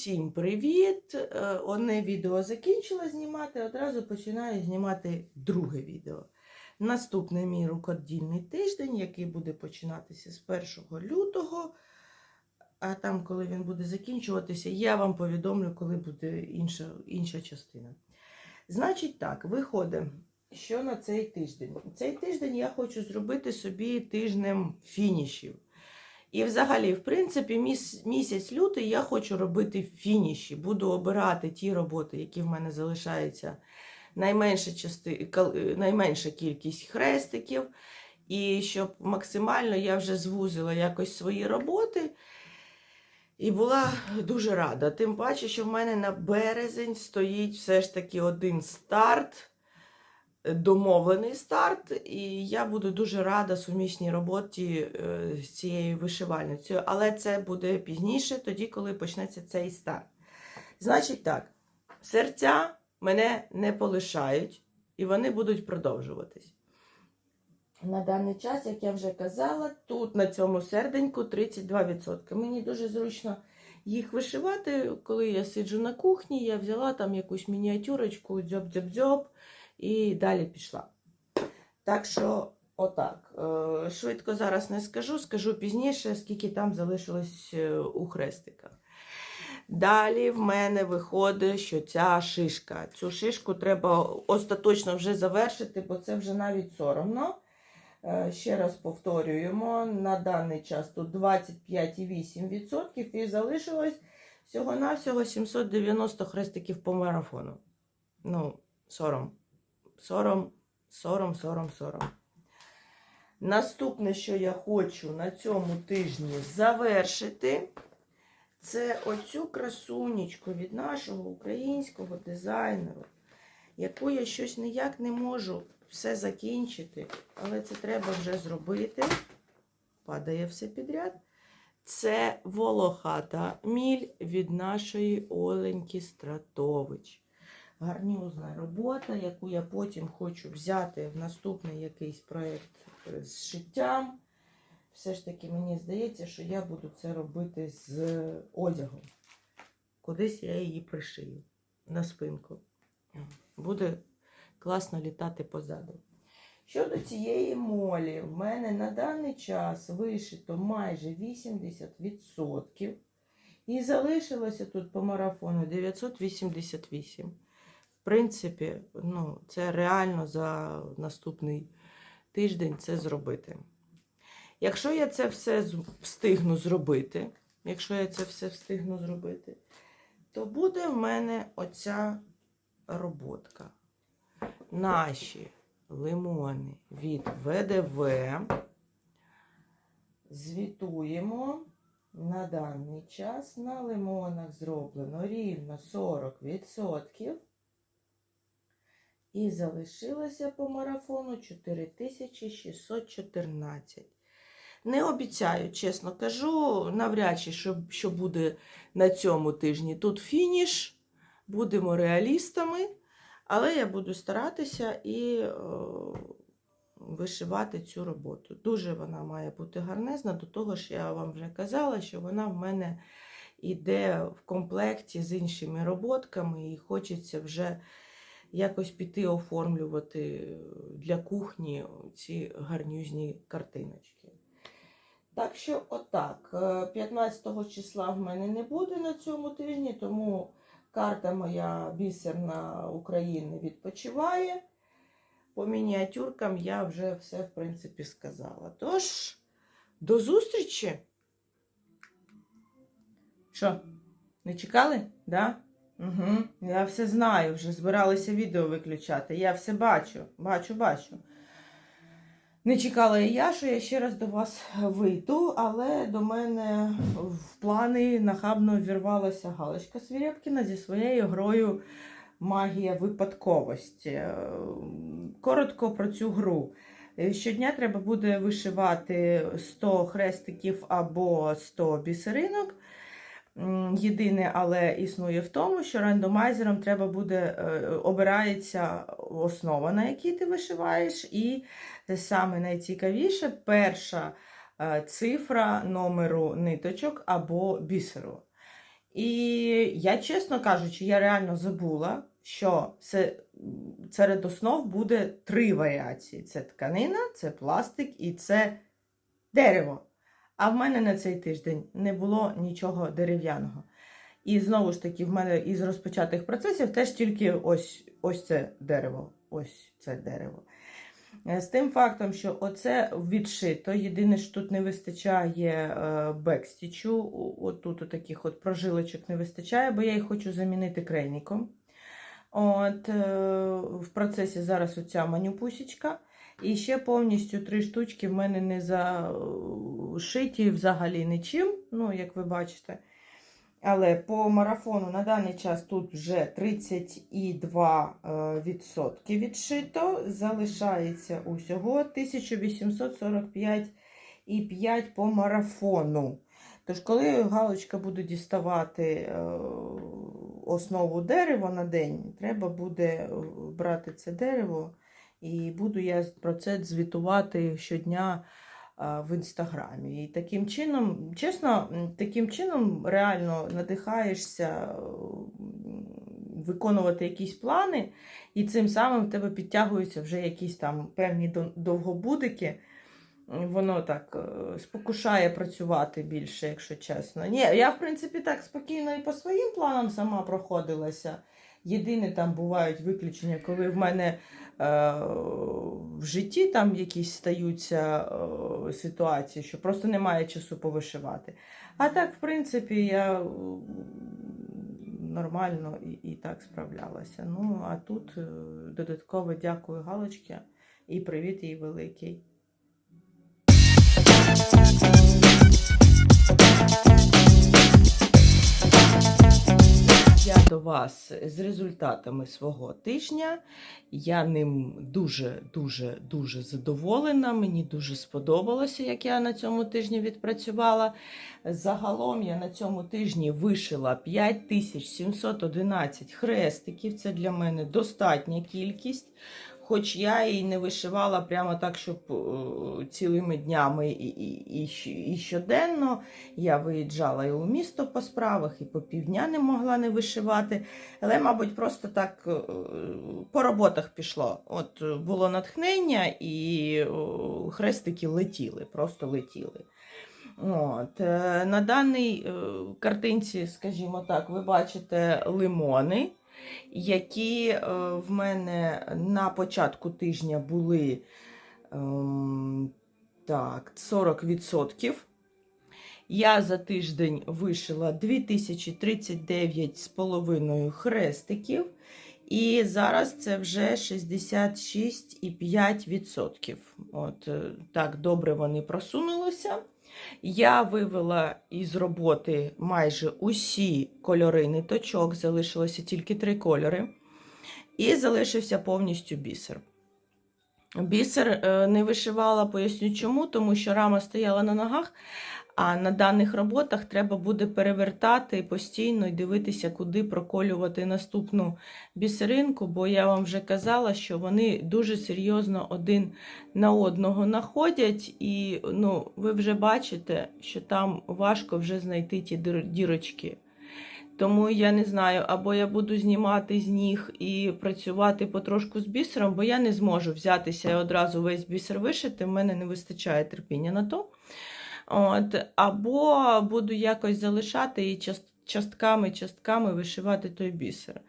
Усім привіт! Е, Одне відео закінчила знімати, одразу починаю знімати друге відео. Наступний мій рукодільний тиждень, який буде починатися з 1 лютого. А там, коли він буде закінчуватися, я вам повідомлю, коли буде інша, інша частина. Значить так, виходить, що на цей тиждень. Цей тиждень я хочу зробити собі тижнем фінішів. І взагалі, в принципі, місяць лютий я хочу робити фініші. Буду обирати ті роботи, які в мене залишаються найменша, части... е, найменша кількість хрестиків. І щоб максимально я вже звузила якось свої роботи. І була дуже рада. Тим паче, що в мене на березень стоїть все ж таки один старт домовлений старт, і я буду дуже рада сумісній роботі е, з цією вишивальницею. Але це буде пізніше, тоді, коли почнеться цей старт. Значить так, серця мене не полишають, і вони будуть продовжуватись. На даний час, як я вже казала, тут на цьому серденьку 32%. Мені дуже зручно їх вишивати. Коли я сиджу на кухні, я взяла там якусь мініатюрочку, дзьоб-дзьоб-дзьоб, і далі пішла. Так що, отак. Е, Швидко зараз не скажу, скажу пізніше, скільки там залишилось е, у хрестиках. Далі в мене виходить, що ця шишка. Цю шишку треба остаточно вже завершити, бо це вже навіть соромно. Е, Ще раз повторюємо, на даний час тут 25,8% і залишилось всього-навсього 790 хрестиків по марафону. Ну, сором. Сором, сором, сором, сором. Наступне, що я хочу на цьому тижні завершити, це оцю красунечку від нашого українського дизайнеру, яку я щось ніяк не можу все закінчити, але це треба вже зробити. Падає все підряд. Це волохата міль від нашої Оленьки Стратович. Гарнюзна робота, яку я потім хочу взяти в наступний якийсь проєкт е, з шиттям. Все ж таки, мені здається, що я буду це робити з одягом. Кудись я її пришию на спинку. Буде класно літати позаду. Щодо цієї молі, в мене на даний час вишито майже 80%. І залишилося тут по марафону 988. В принципі, ну, це реально за наступний тиждень це зробити. Якщо я це все встигну зробити, якщо я це все встигну зробити, то буде в мене оця роботка. Наші лимони від ВДВ. Звітуємо. На даний час на лимонах зроблено рівно 40%. І залишилося по марафону 4614. Не обіцяю, чесно кажу, навряд чи, що, що буде на цьому тижні. Тут фініш, будемо реалістами, але я буду старатися і е, вишивати цю роботу. Дуже вона має бути гарнезна, до того ж я вам вже казала, що вона в мене йде в комплекті з іншими роботками, і хочеться вже якось піти оформлювати для кухні ці гарнюзні картиночки. Так що, отак, е, 15 числа в мене не буде на цьому тижні, тому карта моя бісерна України відпочиває. По мініатюркам я вже все, в принципі, сказала. Тож, до зустрічі. Що, не чекали? Да? Угу. Я все знаю, вже збиралися відео виключати. Я все бачу, бачу, бачу. Не чекала і я, що я ще раз до вас вийду, але до мене в плани нахабно вірвалася Галочка Свірєпкіна зі своєю грою Магія випадковості. Коротко про цю гру. Е, Щодня треба буде вишивати 100 хрестиків або 100 бісеринок. Єдине, але існує в тому, що рандомайзером треба буде е, обирається основа, на якій ти вишиваєш, і саме найцікавіше перша е, цифра номеру ниточок або бісеру. І я, чесно кажучи, я реально забула, що серед основ буде три варіації: це тканина, це пластик і це дерево. А в мене на цей тиждень не було нічого дерев'яного. І знову ж таки, в мене із розпочатих процесів теж тільки ось, ось це дерево. Ось це дерево. Е, З тим фактом, що оце відшито. Єдине, що тут не вистачає е, бекстічу, отут таких от прожилочок не вистачає, бо я їх хочу замінити крейником. От, е, в процесі зараз оця манюпусічка. І ще повністю три штучки в мене не зашиті взагалі нічим, ну, як ви бачите. Але по марафону на даний час тут вже 32% відшито. Залишається усього 1845,5 по марафону. Тож, коли галочка буде діставати е, основу дерева на день, треба буде е, брати це дерево, і буду я про це звітувати щодня в інстаграмі. І таким чином, чесно, таким чином реально надихаєшся виконувати якісь плани, і цим самим в тебе підтягуються вже якісь там певні довгобудики. Воно так е, спокушає працювати більше, якщо чесно. Ні, я, в принципі, так спокійно і по своїм планам сама проходилася. Єдине там бувають виключення, коли в мене в житті там якісь стаються е, ситуації, що просто немає часу повишивати. А так, в принципі, я е, нормально і, і так справлялася. Ну, а тут е, додатково дякую Галочці і привіт їй великий. Я до вас з результатами свого тижня. Я ним дуже, дуже, дуже задоволена. Мені дуже сподобалося, як я на цьому тижні відпрацювала. Загалом я на цьому тижні вишила 5711 хрестиків. Це для мене достатня кількість. Хоч я і не вишивала прямо так, щоб е, цілими днями і, і, і, щоденно. Я виїжджала і у місто по справах, і по півдня не могла не вишивати. Але, мабуть, просто так е, по роботах пішло. От е, було натхнення, і хрестики летіли, просто летіли. От. На даній картинці, скажімо так, ви бачите лимони, які е, в мене на початку тижня були ем, так, 40%. Я за тиждень вишила 2039,5 хрестиків. І зараз це вже 66,5%. От е, так добре вони просунулися. Я вивела із роботи майже усі кольори ниточок, залишилося тільки три кольори. І залишився повністю бісер. Бісер е, не вишивала, поясню чому, тому що рама стояла на ногах, а на даних роботах треба буде перевертати постійно і дивитися, куди проколювати наступну бісеринку, бо я вам вже казала, що вони дуже серйозно один на одного находять, і ну, ви вже бачите, що там важко вже знайти ті дірочки. Тому я не знаю, або я буду знімати з ніг і працювати потрошку з бісером, бо я не зможу взятися і одразу весь бісер вишити, в мене не вистачає терпіння на то. От, або буду якось залишати і частками-частками вишивати той бісер.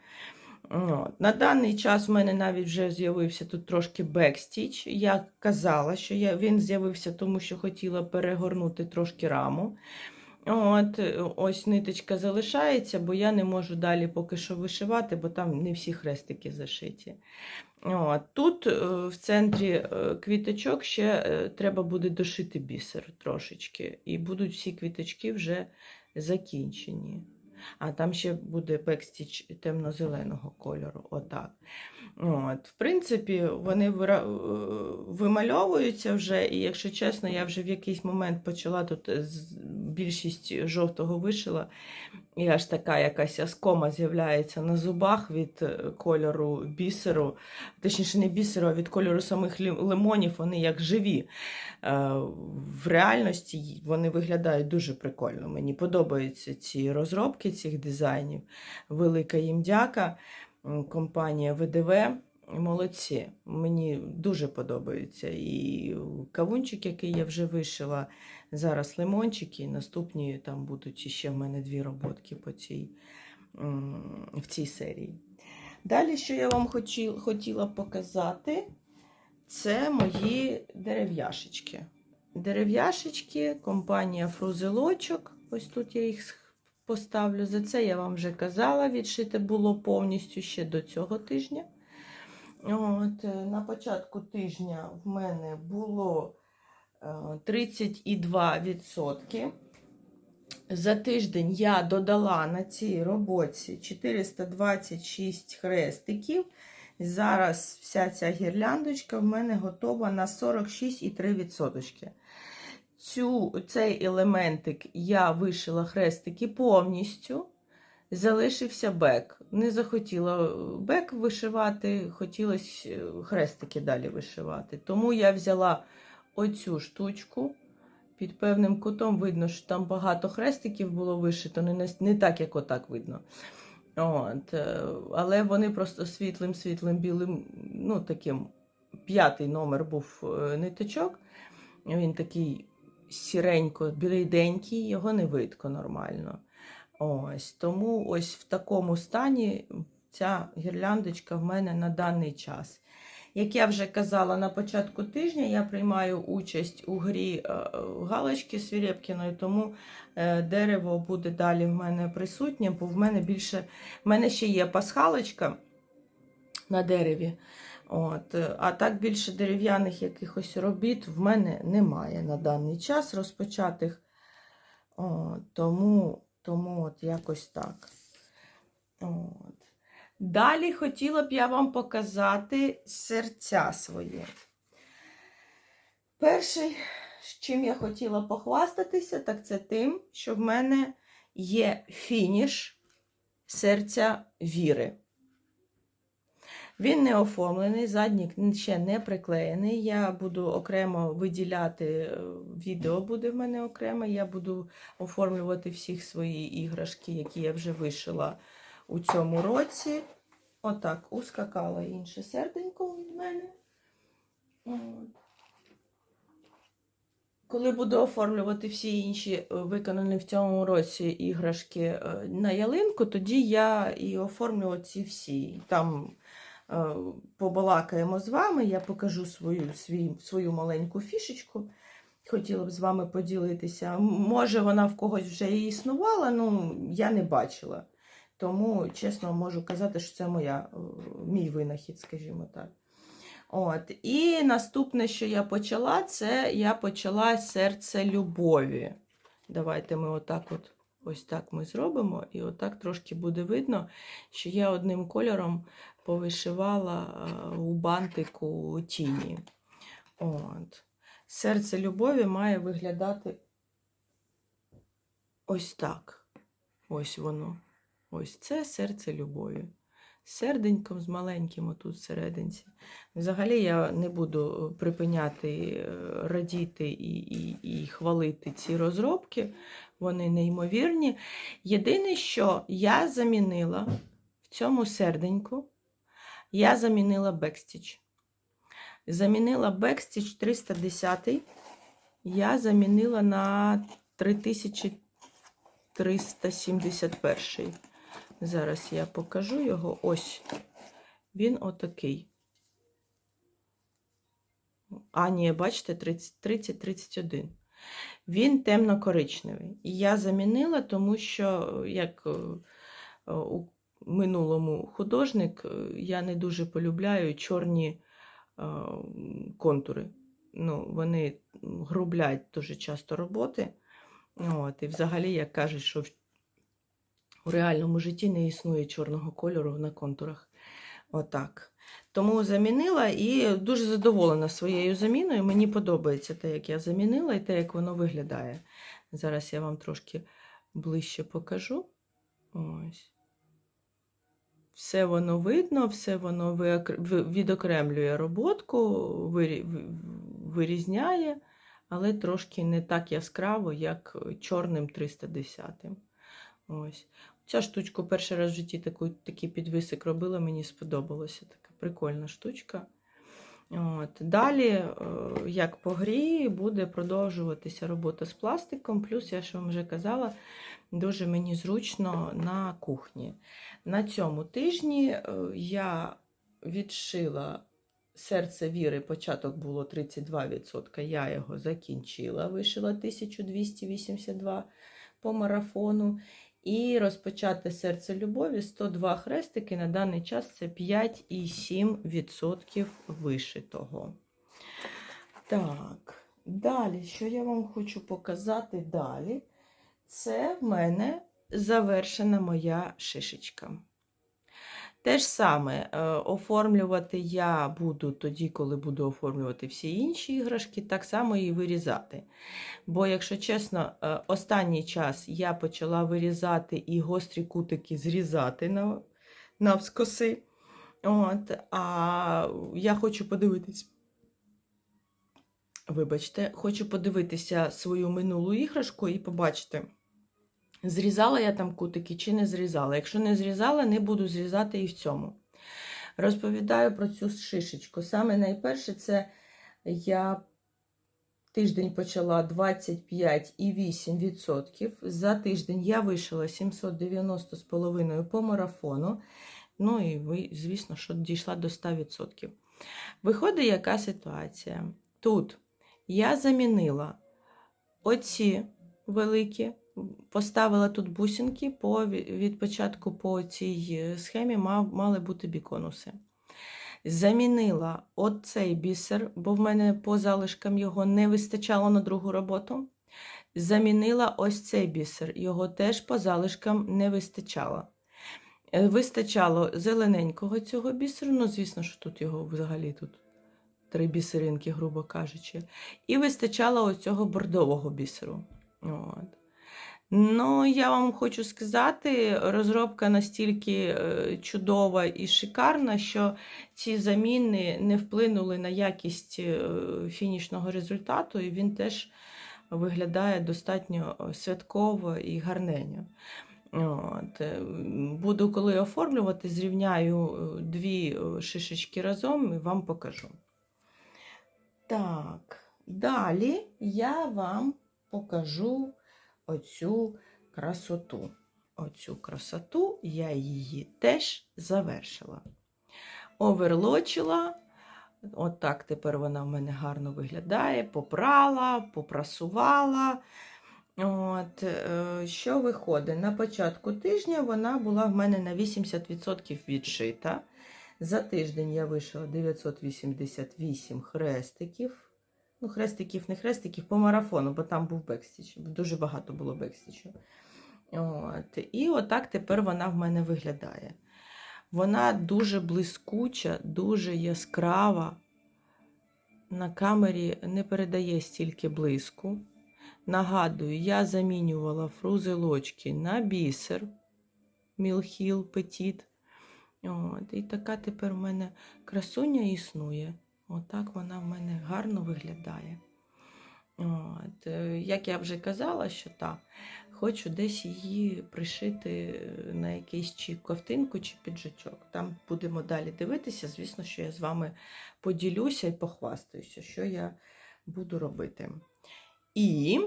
От. На даний час в мене навіть вже з'явився тут трошки бекстіч. Я казала, що я, він з'явився, тому що хотіла перегорнути трошки раму. От, ось ниточка залишається, бо я не можу далі поки що вишивати, бо там не всі хрестики зашиті. От, тут е, в центрі е, квіточок ще е, треба буде дошити бісер трошечки, і будуть всі квіточки вже закінчені. А там ще буде бекстіч темно-зеленого кольору. Отак. От, в принципі, вони е, вимальовуються вже, і якщо чесно, я вже в якийсь момент почала тут більшість жовтого вишила. І аж така якась оскома з'являється на зубах від е, кольору бісеру, точніше, не бісеру, а від кольору самих лимонів, вони як живі. Е, В реальності вони виглядають дуже прикольно. Мені подобаються ці розробки цих дизайнів. Велика їм дяка. Компанія ВДВ. Молодці, мені дуже подобається. І кавунчик, який я вже вишила, зараз лимончики, наступні там будуть ще в мене дві роботки по цій, в цій серії. Далі, що я вам хотіла показати, це мої дерев'яшечки. Дерев'яшечки, компанія Фрузелочок. Ось тут я їх поставлю. За це я вам вже казала, відшите було повністю ще до цього тижня. От, е, на початку тижня в мене було 32%. За тиждень я додала на цій роботі 426 хрестиків. Зараз вся ця гірляндочка в мене готова на 46,3%. Цю, цей елементик я вишила хрестики повністю. Залишився бек. Не захотіла бек вишивати, хотілося е, хрестики далі вишивати. Тому я взяла оцю штучку. Під певним кутом видно, що там багато хрестиків було вишито, не, не так, як отак видно. От, е, але вони просто світлим, світлим, білим, ну таким п'ятий номер був е, ниточок. Він такий сіренько, білейденький, його не видко нормально. Ось, тому ось в такому стані ця гірляндочка в мене на даний час. Як я вже казала на початку тижня, я приймаю участь у грі е, Галочки Свірєпкіної, тому е, дерево буде далі в мене присутнє, бо в мене більше в мене ще є пасхалочка на дереві. От, е, а так більше дерев'яних якихось робіт в мене немає на даний час розпочатих. От, тому, тому от якось так. От. Далі хотіла б я вам показати серця свої. Перший, з чим я хотіла похвастатися, так це тим, що в мене є фініш серця віри. Він не оформлений, заднік ще не приклеєний. Я буду окремо виділяти, е, відео буде в мене окремо. Я буду оформлювати всі свої іграшки, які я вже вишила у цьому році. Отак, ускакало інше серденько від мене. Коли буду оформлювати всі інші е, виконані в цьому році іграшки е, на ялинку, тоді я і оформлю ці всі. Там е, побалакаємо з вами, я покажу свою, свій, свою маленьку фішечку. Хотіла б з вами поділитися. Може, вона в когось вже і існувала, ну я не бачила. Тому, чесно, можу казати, що це моя, е, мій винахід, скажімо так. От. І наступне, що я почала, це я почала серце любові. Давайте ми отак от, ось так ми зробимо, і отак трошки буде видно, що я одним кольором повишивала е, у бантику тіні. От. Серце любові має виглядати ось так. Ось воно. Ось це серце любові. Серденьком, з маленьким отут всерединці. Взагалі я не буду е, припиняти е, радіти і, і, і хвалити ці розробки. Вони неймовірні. Єдине, що я замінила в цьому серденьку, я замінила бекстіч. Замінила бекстіч 310. Я замінила на 3371. Зараз я покажу його. Ось. Він отакий. А, ні, бачите, 30-31. Він темно-коричневий. І я замінила, тому що, як е, е, у минулому художник, е, я не дуже полюбляю чорні контури. Ну, вони грублять дуже часто роботи. От, і взагалі, як кажуть, що у реальному житті не існує чорного кольору на контурах. Отак. Тому замінила і дуже задоволена своєю заміною. Мені подобається те, як я замінила, і те, як воно виглядає. Зараз я вам трошки ближче покажу. Ось. Все воно видно, все воно відокремлює роботку, вирізняє, але трошки не так яскраво, як чорним 310. Ось. Ця штучку перший раз в житті таку, такий підвисик робила, мені сподобалося. Така прикольна штучка. От. Далі, е, як по грі, буде продовжуватися робота з пластиком. Плюс, я ж вам вже казала, дуже мені зручно на кухні. На цьому тижні е, я відшила серце віри, початок було 32%, я його закінчила, вишила 1282 по марафону. І розпочати серце любові 102 хрестики. На даний час це 5,7% вишитого. Так, далі, що я вам хочу показати далі? Це в мене завершена моя шишечка. Те ж саме, е, оформлювати я буду тоді, коли буду оформлювати всі інші іграшки, так само і вирізати. Бо, якщо чесно, е, останній час я почала вирізати і гострі кутики зрізати на, навскоси. От, а я хочу подивитись. Вибачте, хочу подивитися свою минулу іграшку і побачити, зрізала я там кутики чи не зрізала. Якщо не зрізала, не буду зрізати і в цьому. Розповідаю про цю шишечку. Саме найперше, це я тиждень почала 25,8%. За тиждень я вишила 790,5 по марафону. Ну і ви, звісно, що дійшла до 100%. Виходить, яка ситуація? Тут я замінила оці великі, поставила тут бусинки, по, від початку по цій схемі мав, мали бути біконуси. Замінила оцей бісер, бо в мене по залишкам його не вистачало на другу роботу. Замінила ось цей бісер, його теж по залишкам не вистачало. Е, Вистачало зелененького цього бісеру, ну, звісно, що тут його взагалі тут три бісеринки, грубо кажучи. І вистачало оцього бордового бісеру. От. Ну, я вам хочу сказати, розробка настільки е, чудова і шикарна, що ці заміни не вплинули на якість е, фінішного результату, і він теж виглядає достатньо е, святково і гарненьо. От. Буду, коли оформлювати, зрівняю дві шишечки разом і вам покажу. Так, далі я вам покажу оцю красоту. Оцю красоту я її теж завершила. Оверлочила. Отак тепер вона в мене гарно виглядає. Попрала, попрасувала. От, е, що виходить? На початку тижня вона була в мене на 80% відшита. За тиждень я вишила 988 хрестиків. Ну, хрестиків, не хрестиків по марафону, бо там був бекстіч. Дуже багато було бекстічу. От. І отак тепер вона в мене виглядає. Вона дуже блискуча, дуже яскрава. На камері не передає стільки блиску. Нагадую, я замінювала фрузелочки на бісер Мілхіл Петіт. От, і така тепер в мене красуня існує. Отак вона в мене гарно виглядає. От, е, як я вже казала, що так, хочу десь її пришити на якийсь чи ковтинку, чи піджачок. Там будемо далі дивитися. Звісно, що я з вами поділюся і похвастаюся, що я буду робити. І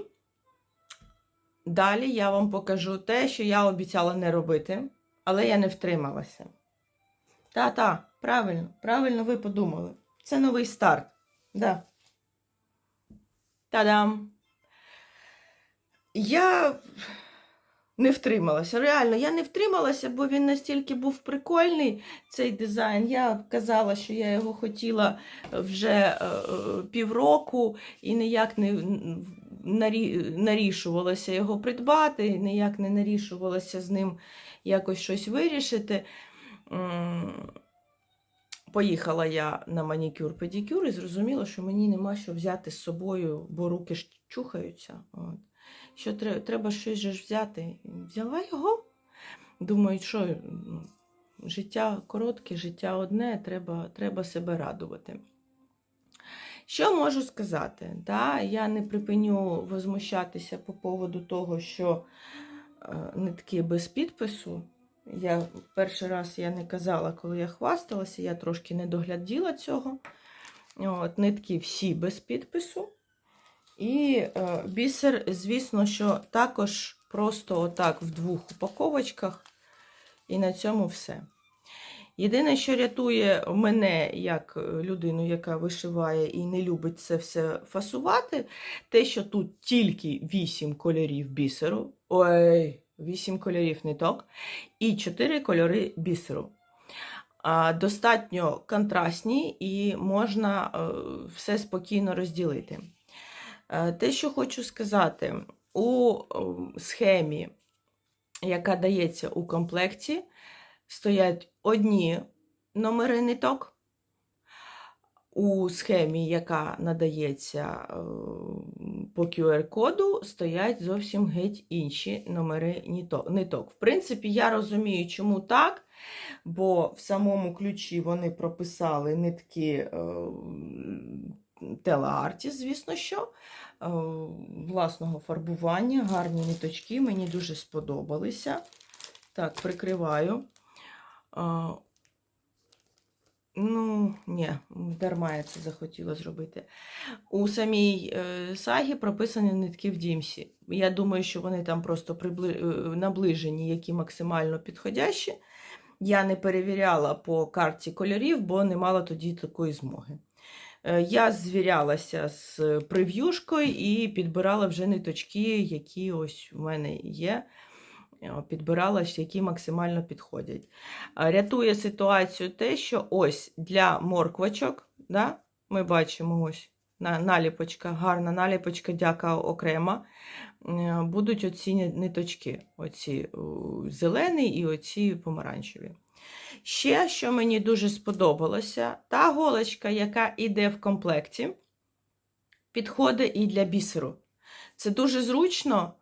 далі я вам покажу те, що я обіцяла не робити, але я не втрималася. Та-та, правильно, правильно ви подумали. Це новий старт. Да. Та-дам! Я не втрималася. Реально, я не втрималася, бо він настільки був прикольний, цей дизайн. Я казала, що я його хотіла вже е, е, півроку і ніяк не нарі, нарішувалася його придбати, ніяк не нарішувалася з ним якось щось вирішити. Поїхала я на манікюр-педикюр і зрозуміла, що мені нема що взяти з собою, бо руки ж чухаються. От. Що треба, щось же ж взяти. Взяла його. думають, що життя коротке, життя одне, треба, треба себе радувати. Що можу сказати? Да, я не припиню возмущатися по поводу того, що е, нитки без підпису. Я перший раз я не казала, коли я хвасталася, я трошки не догляділа цього. От, нитки всі без підпису. І е, бісер, звісно, що також просто отак в двох упаковочках. І на цьому все. Єдине, що рятує мене як е, людину, яка вишиває і не любить це все фасувати, те, що тут тільки 8 кольорів бісеру, ой, 8 кольорів ниток і 4 кольори бісеру. Достатньо контрастні і можна е, все спокійно розділити. Е, Те, що хочу сказати, у е, схемі, яка дається у комплекті, стоять одні номери ниток. У схемі, яка надається е, по QR-коду, стоять зовсім геть інші номери ниток. В принципі, я розумію, чому так, бо в самому ключі вони прописали нитки е, телеарті, звісно що, е, власного фарбування, гарні ниточки, мені дуже сподобалися. Так, прикриваю. Ну, ні, дарма я це захотіла зробити. У самій е, сагі прописані нитки в Дімсі. Я думаю, що вони там просто прибли... е, наближені, які максимально підходящі. Я не перевіряла по карті кольорів, бо не мала тоді такої змоги. Е, Я звірялася з прев'юшкою і підбирала вже ниточки, які ось у мене є. Е, Підбирала, які максимально підходять. Рятує ситуацію те, що ось для морквочок, да, ми бачимо ось на- наліпочка, гарна наліпочка, дяка окрема. е, Будуть оці ниточки, оці зелені і оці помаранчеві. Ще, що мені дуже сподобалося, та голочка, яка йде в комплекті, підходить і для бісеру. Це дуже зручно,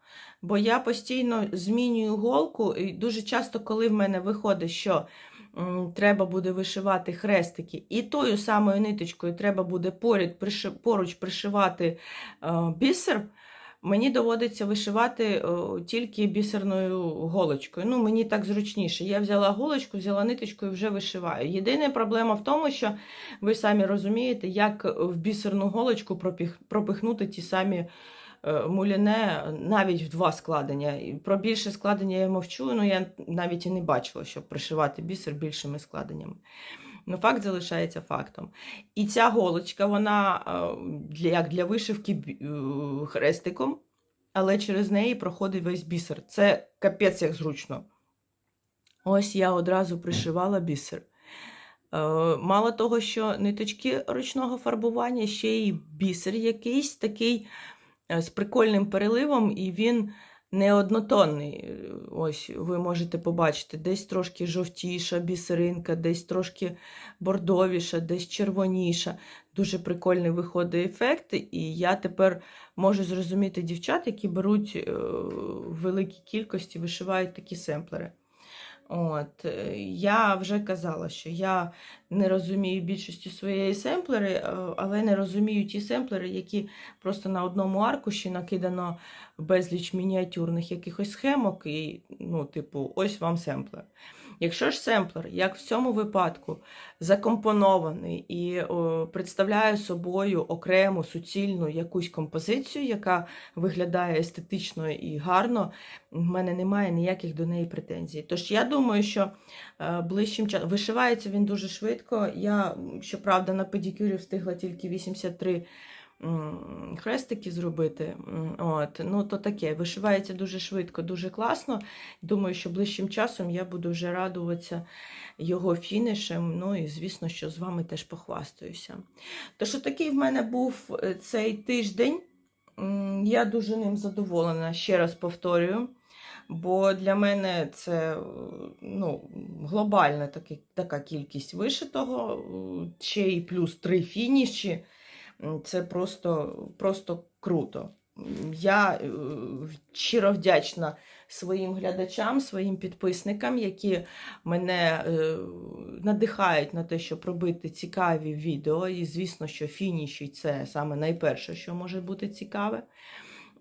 бо я постійно змінюю голку, і дуже часто, коли в мене виходить, що треба буде вишивати хрестики, і тою самою ниточкою треба буде поряд, поруч пришивати е, бісер. Мені доводиться вишивати о, тільки бісерною голочкою. Ну, мені так зручніше. Я взяла голочку, взяла ниточку і вже вишиваю. Єдина проблема в тому, що ви самі розумієте, як в бісерну голочку пропихнути ті самі е, муліне навіть в два складення. Про більше складення я мовчу, ну я навіть і не бачила, щоб пришивати бісер більшими складеннями. Ну, факт залишається фактом. І ця голочка, вона е, як для вишивки е, хрестиком, але через неї проходить весь бісер. Це капець як зручно. Ось я одразу пришивала бісер. Е, Мало того, що ниточки ручного фарбування, ще й бісер якийсь такий е, з прикольним переливом, і він не однотонний. Е, Ось ви можете побачити, десь трошки жовтіша бісеринка, десь трошки бордовіша, десь червоніша. Дуже прикольний виходить ефект, і я тепер можу зрозуміти дівчат, які беруть е, в великій кількості, вишивають такі семплери. От, е, я вже казала, що я не розумію більшості своєї семплери, е, але не розумію ті семплери, які просто на одному аркуші накидано безліч мініатюрних якихось схемок, і, ну, типу, ось вам семплер. Якщо ж семплер, як в цьому випадку, закомпонований і о, представляє собою окрему суцільну якусь композицію, яка виглядає естетично і гарно, в мене немає ніяких до неї претензій. Тож я думаю, що е, ближчим часом вишивається він дуже швидко. Я, щоправда, на педикюрі встигла тільки 83 м, хрестики зробити. От, ну, то таке, вишивається дуже швидко, дуже класно. Думаю, що ближчим часом я буду вже радуватися його фінішем. Ну і звісно, що з вами теж похвастаюся. Тож такий в мене був е, цей тиждень. Я дуже ним задоволена, ще раз повторюю. Бо для мене це е, ну, глобальна така кількість вишитого, е, ще й плюс три фініші. Це просто, просто круто. Я е, щиро вдячна своїм глядачам, своїм підписникам, які мене е, надихають на те, щоб робити цікаві відео. І, звісно, що фініші це саме найперше, що може бути цікаве.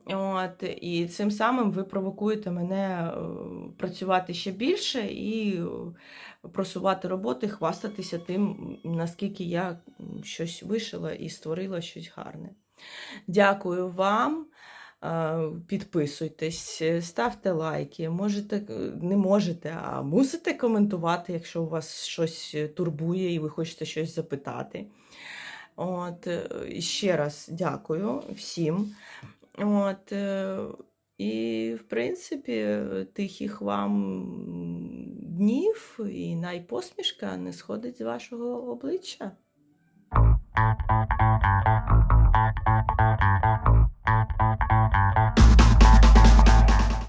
От, і цим самим ви провокуєте мене е, працювати ще більше і е, просувати роботи, хвастатися тим, наскільки я щось вишила і створила щось гарне. Дякую вам. Е, Підписуйтесь, ставте лайки. Можете, не можете, а мусите коментувати, якщо у вас щось турбує і ви хочете щось запитати. От, ще раз дякую всім. От, і, в принципі, тихих вам днів і найпосмішка не сходить з вашого обличчя.